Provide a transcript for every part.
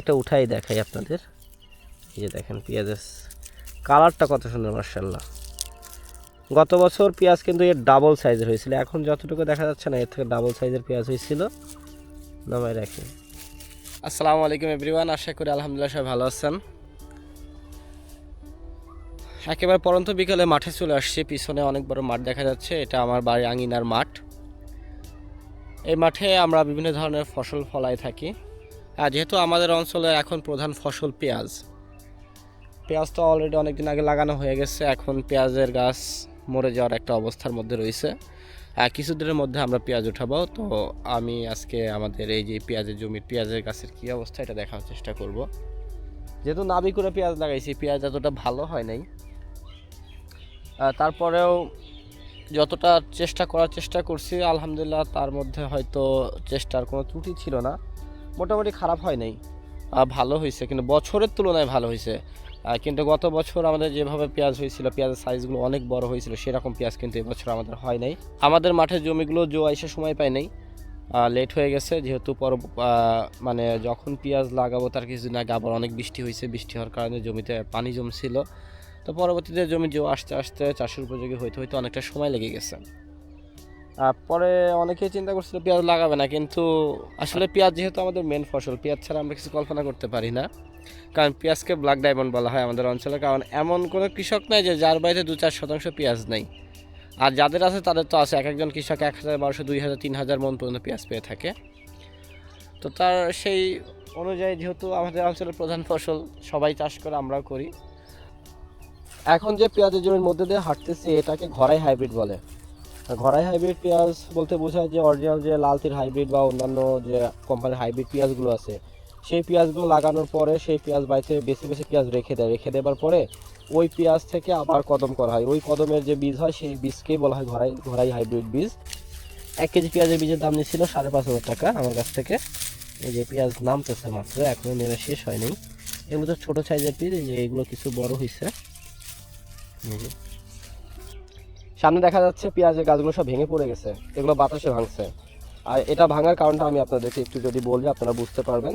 একটা উঠাই দেখাই আপনাদের। এই যে দেখেন পেঁয়াজের কালারটা কত সুন্দর মার্শাল্লাহ গত বছর পেঁয়াজ কিন্তু এর ডাবল সাইজের হয়েছিল। এখন যতটুকু দেখা যাচ্ছে না, এর থেকে ডাবল সাইজের পেঁয়াজ হয়েছিল। নামাই রাখি। আসসালামু আলাইকুম এভরিওয়ান, আশা করি আলহামদুলিল্লাহ সবাই ভালো আছেন। একেবারে পরন্ত বিকেলে মাঠে চলে আসছি। পিছনে অনেক বড় মাঠ দেখা যাচ্ছে। এটা আমার বাড়ির আঙিনার মাঠ। এই মাঠে আমরা বিভিন্ন ধরনের ফসল ফলাই থাকি। যেহেতু আমাদের অঞ্চলে এখন প্রধান ফসল পেঁয়াজ পেঁয়াজ তো অলরেডি অনেক দিন আগে লাগানো হয়ে গেছে, এখন পেঁয়াজের গাছ মরে যাওয়ার একটা অবস্থার মধ্যে রয়েছে। কিছুদিনের মধ্যে আমরা পেঁয়াজ উঠাবো, তো আমি আজকে আমাদের এই যে পেঁয়াজের জমির পেঁয়াজের গাছের কী অবস্থা এটা দেখার চেষ্টা করব। যেহেতু নাবি করে পেঁয়াজ লাগাইছি, পেঁয়াজ এতটা ভালো হয় নাই। তারপরেও যতটা চেষ্টা করার চেষ্টা করছি, আলহামদুলিল্লাহ তার মধ্যে হয়তো চেষ্টার কোনো ত্রুটি ছিল না। মোটামুটি খারাপ হয় নাই। ভালো হয়েছে, কিন্তু বছরের তুলনায় ভালো হয়েছে। কিন্তু গত বছর আমাদের যেভাবে পেঁয়াজ হয়েছিল, পেঁয়াজের সাইজগুলো অনেক বড় হয়েছিল, সেরকম পেঁয়াজ কিন্তু এবছর আমাদের হয় নাই। আমাদের মাঠের জমিগুলো জো আইসে সময় পায় নাই। লেট হয়ে গেছে, যেহেতু পর মানে যখন পেঁয়াজ লাগাবো তার কিছুদিন আগে আবার অনেক বৃষ্টি হয়েছে, বৃষ্টি হওয়ার কারণে জমিতে পানি জমছিল। তো পরবর্তীতে জমি জো আসতে আসতে চাষের উপযোগী হইতে হইতে অনেকটা সময় লেগে গেছে। পরে অনেকেই চিন্তা করছিল পেঁয়াজ লাগাবে না, কিন্তু আসলে পেঁয়াজ যেহেতু আমাদের মেন ফসল, পেঁয়াজ ছাড়া আমরা কিছু কল্পনা করতে পারি না। কারণ পেঁয়াজকে ব্ল্যাক ডায়মন্ড বলা হয় আমাদের অঞ্চলে, কারণ এমন কোনো কৃষক নাই যে যার বাড়িতে দু চার শতাংশ পেঁয়াজ নেই। আর যাদের আছে, তাদের তো আছে এক একজন কৃষক এক হাজার, বারোশো, দুই হাজার, তিন হাজার মন পর্যন্ত পেঁয়াজ পেয়ে থাকে। তো তার সেই অনুযায়ী যেহেতু আমাদের অঞ্চলের প্রধান ফসল, সবাই চাষ করে আমরাও করি। এখন যে পেঁয়াজের জমির মধ্যে দিয়ে হাঁটতেছি, এটাকে ঘরাই হাইব্রিড বলে। ঘরাই হাইব্রিড পেঁয়াজ বলতে বোঝায় যে অরিজিনাল যে লালতির হাইব্রিড বা অন্যান্য যে কোম্পানির হাইব্রিড পেঁয়াজগুলো আছে, সেই পেঁয়াজগুলো লাগানোর পরে সেই পেঁয়াজ বাড়িতে বেশি বেশি পেঁয়াজ রেখে দেয়। রেখে দেওয়ার পরে ওই পেঁয়াজ থেকে আবার কদম করা হয়। ওই কদমের যে বীজ হয়, সেই বীজকেই বলা হয় ঘরাই ঘরাই হাইব্রিড বীজ। এক কেজি পেঁয়াজের বীজের দাম নিচ্ছিল সাড়ে পাঁচ হাজার টাকা আমার কাছ থেকে। এই যে পেঁয়াজ নামতেছে মাত্র, এখনও নেমে শেষ হয়নি। এর মধ্যে ছোটো সাইজের পিস এই যে এগুলো কিছু বড় হয়েছে। সামনে দেখা যাচ্ছে পেঁয়াজের গাছগুলো সব ভেঙে পড়ে গেছে, এগুলো বাতাসে ভাঙছে। আর এটা ভাঙার কারণটা আমি আপনাদেরকে একটু যদি বলি, আপনারা বুঝতে পারবেন।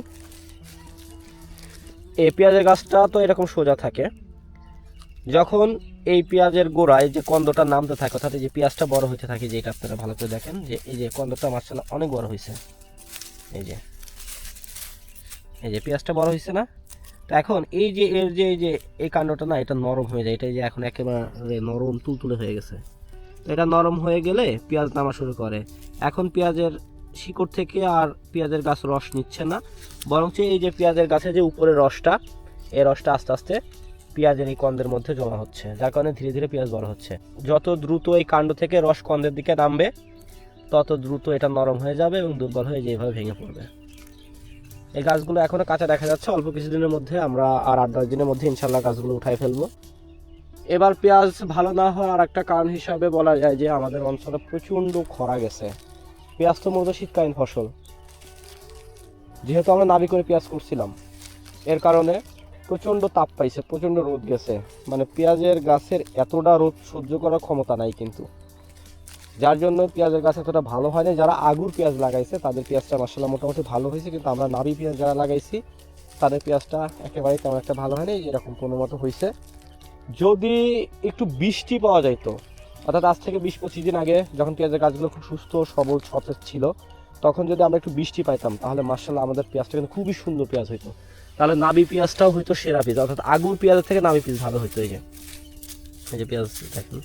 এই পেঁয়াজের গাছটা তো এরকম সোজা থাকে। যখন এই পেঁয়াজের গোড়ায় যে কন্দটা নামতে থাকে, অর্থাৎ যে পেঁয়াজটা বড় হতে থাকে, যে এটা আপনারা ভালো করে দেখেন, যে এই যে কন্দটা মার্শাল্লাহ অনেক বড় হয়েছে এই যে এই যে পেঁয়াজটা বড় হয়েছে না? তো এখন এই যে এর যে, এই যে, এই কাণ্ডটা না, এটা নরম হয়ে যায়। এটা যে এখন একেবারে নরম, তুলতুলে হয়ে গেছে। এটা নরম হয়ে গেলে পেঁয়াজ নামা শুরু করে। এখন পেঁয়াজের শিকড় থেকে আর পেঁয়াজের গাছ রস নিচ্ছে না। বরঞ্চ এই যে পেঁয়াজের গাছে যে উপরের রসটা, এই রসটা আস্তে আস্তে পেঁয়াজের এই কন্দের মধ্যে জমা হচ্ছে, যার কারণে ধীরে ধীরে পেঁয়াজ বড় হচ্ছে। যত দ্রুত এই কাণ্ড থেকে রস কন্দের দিকে নামবে, তত দ্রুত এটা নরম হয়ে যাবে এবং দুর্বল হয়ে যেভাবে ভেঙে পড়বে। এই গাছগুলো এখনও কাঁচা দেখা যাচ্ছে। অল্প কিছুদিনের মধ্যে আমরা আর আট, দশ দিনের মধ্যে ইনশাল্লাহ গাছগুলো উঠাই ফেলব। এবার পেঁয়াজ ভালো না হওয়ার আর একটা কারণ হিসাবে বলা যায় যে আমাদের অঞ্চলে প্রচণ্ড খরা গেছে। পেঁয়াজ তো মূলত শীতকালীন ফসল। যেহেতু আমরা নাবি করে পেঁয়াজ করছিলাম, এর কারণে প্রচণ্ড তাপ পাইছে, প্রচণ্ড রোদ গেছে। মানে পেঁয়াজের গাছের এতটা রোদ সহ্য করার ক্ষমতা নাই কিন্তু। যার জন্য পেঁয়াজের গাছ এতটা ভালো হয়নি। যারা আগুর পেঁয়াজ লাগাইছে, তাদের পেঁয়াজটা মাসাল্লাহ মোটামুটি ভালো হয়েছে, কিন্তু আমরা নাবি পেঁয়াজ যারা লাগাইছি, তাদের পেঁয়াজটা একেবারেই তেমন একটা ভালো হয়নি এরকম কোনো মতো হয়েছে যদি একটু বৃষ্টি পাওয়া যাইতো, অর্থাৎ আজ থেকে বিশ পঁচিশ দিন আগে যখন পেঁয়াজের গাছগুলো খুব সুস্থ সবল সতেজ ছিল, তখন যদি আমরা একটু বৃষ্টি পাইতাম, তাহলে মার্শাল্লাহ আমাদের পেঁয়াজটা কিন্তু খুবই সুন্দর পেঁয়াজ হইতো। তাহলে নাবি পেঁয়াজটাও হইতো সেরা পেঁয়াজ, অর্থাৎ আগুর পেঁয়াজের থেকে নাবি পেঁয়াজ ভালো হইতো এই যে। এই যে পেঁয়াজ দেখেন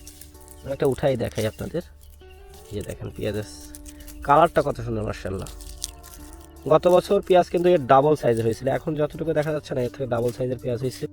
একটা উঠাই দেখাই আপনাদের। এই যে দেখেন পেঁয়াজের কালারটা কত সুন্দর মার্শাল্লাহ গত বছর পেঁয়াজ কিন্তু এর ডাবল সাইজের হয়েছিল, এখন যতটুকু দেখা যাচ্ছে না, এর থেকে ডাবল সাইজের পেঁয়াজ হয়েছে।